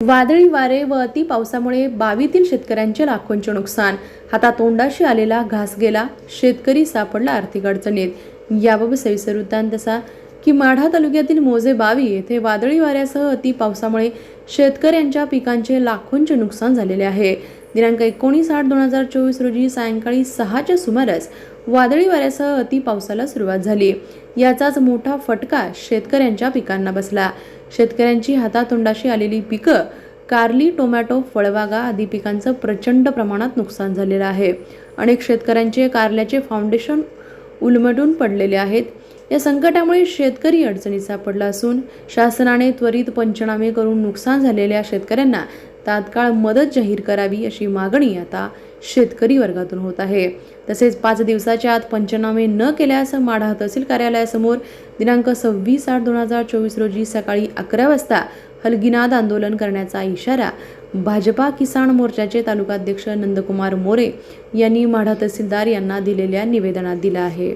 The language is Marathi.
वादळी वारे व अति पावसामुळे बावीतील शेतकऱ्यांचे लाखोंचे नुकसान. हातातोंडाशी आलेला घास गेला शेतकरी सापडला आर्थिक अडचणीत. याबाबत सविस्तर वृत्तांत असा की माढा तालुक्यातील मोजे बावी येथे वादळी वाऱ्यासह अति पावसामुळे शेतकऱ्यांच्या पिकांचे लाखोंचे नुकसान झालेले आहे. दिनांक एकोणीस आठ दोन हजार चोवीस रोजी सायंकाळी सहाच्या सुमारास वादळी वाऱ्यासह अति पावसाला सुरुवात झाली. याचाच मोठा फटका शेतकऱ्यांच्या पिकांना बसला. शेतकऱ्यांची हातातोंडाशी आलेली पिकं कारली टोमॅटो फळबागा आदी पिकांचं प्रचंड प्रमाणात नुकसान झालेलं आहे. अनेक शेतकऱ्यांचे कारल्याचे फाउंडेशन उलमटून पडलेले आहेत. या संकटामुळे शेतकरी अडचणीत सापडला असून शासनाने त्वरित पंचनामे करून नुकसान झालेल्या शेतकऱ्यांना तात्काळ मदत जाहीर करावी अशी मागणी आता शेतकरी वर्गातून होत आहे. तसेच पाच दिवसाच्या आत पंचनामे न केल्यास माढा तहसील कार्यालयासमोर दिनांक सव्वीस आठ दोन हजार चोवीस रोजी सकाळी अकरा वाजता हलगिनाद आंदोलन करण्याचा इशारा भाजपा किसान मोर्चाचे तालुकाध्यक्ष नंदकुमार मोरे यांनी माढा तहसीलदार यांना दिलेल्या निवेदनात दिला आहे.